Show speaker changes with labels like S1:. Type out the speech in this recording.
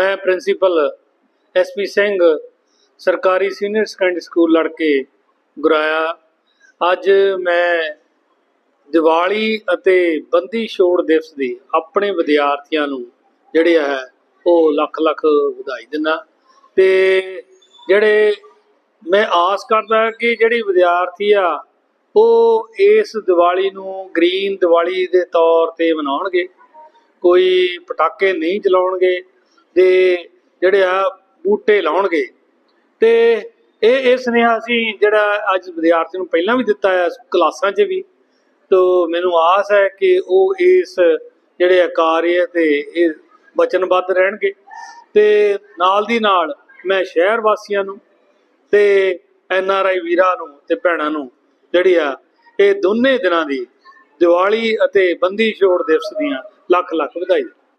S1: ਮੈਂ principal SP Singh, ਸਰਕਾਰੀ senior secondary school ਲੜਕੇ ਗੁਰਾਇਆ। ਅੱਜ ਮੈਂ ਦੀਵਾਲੀ ਅਤੇ ਬੰਦੀ ਛੋੜ ਦਿਵਸ ਦੀ ਆਪਣੇ ਵਿਦਿਆਰਥੀਆਂ ਨੂੰ ਜਿਹੜੇ ਹੈ ਉਹ ਲੱਖ ਲੱਖ ਵਧਾਈ ਦਿੰਦਾ। ਤੇ ਜਿਹੜੇ ਮੈਂ ਆਸ ਕਰਦਾ ਕਿ ਜਿਹੜੀ ਵਿਦਿਆਰਥੀ ਆ, ਉਹ ਇਸ ਦੀਵਾਲੀ ਨੂੰ ਗ੍ਰੀਨ ਦੀਵਾਲੀ ਦੇ ਤੌਰ ਤੇ ਮਨਾਉਣਗੇ। ਕੋਈ ਪਟਾਕੇ ਨਹੀਂ ਚਲਾਉਣਗੇ। ਤੇ ਜਿਹੜੇ ਆ ਬੂਟੇ ਲਾਉਣਗੇ। ਤੇ ਇਹ ਇਹ ਸੁਨੇਹਾ ਅਸੀਂ ਜਿਹੜਾ ਅੱਜ ਵਿਦਿਆਰਥੀ ਨੂੰ ਪਹਿਲਾਂ ਵੀ ਦਿੱਤਾ ਹੈ ਕਲਾਸਾਂ 'ਚ ਵੀ। ਤੋ ਮੈਨੂੰ ਆਸ ਹੈ ਕਿ ਉਹ ਇਸ ਜਿਹੜੇ ਆ ਕਾਰਜ ਤੇ ਇਹ ਵਚਨਬੱਧ ਰਹਿਣਗੇ। ਤੇ ਨਾਲ ਦੀ ਨਾਲ ਮੈਂ ਸ਼ਹਿਰ ਵਾਸੀਆਂ ਨੂੰ ਤੇ ਐਨ ਆਰ ਆਈ ਵੀਰਾਂ ਨੂੰ ਤੇ ਭੈਣਾਂ ਨੂੰ ਜਿਹੜੀ ਆ, ਇਹ ਦੋਨੇ ਦਿਨਾਂ ਦੀ ਦੀਵਾਲੀ ਅਤੇ ਬੰਦੀ ਛੋੜ ਦਿਵਸ ਦੀਆਂ ਲੱਖ ਲੱਖ ਵਧਾਈ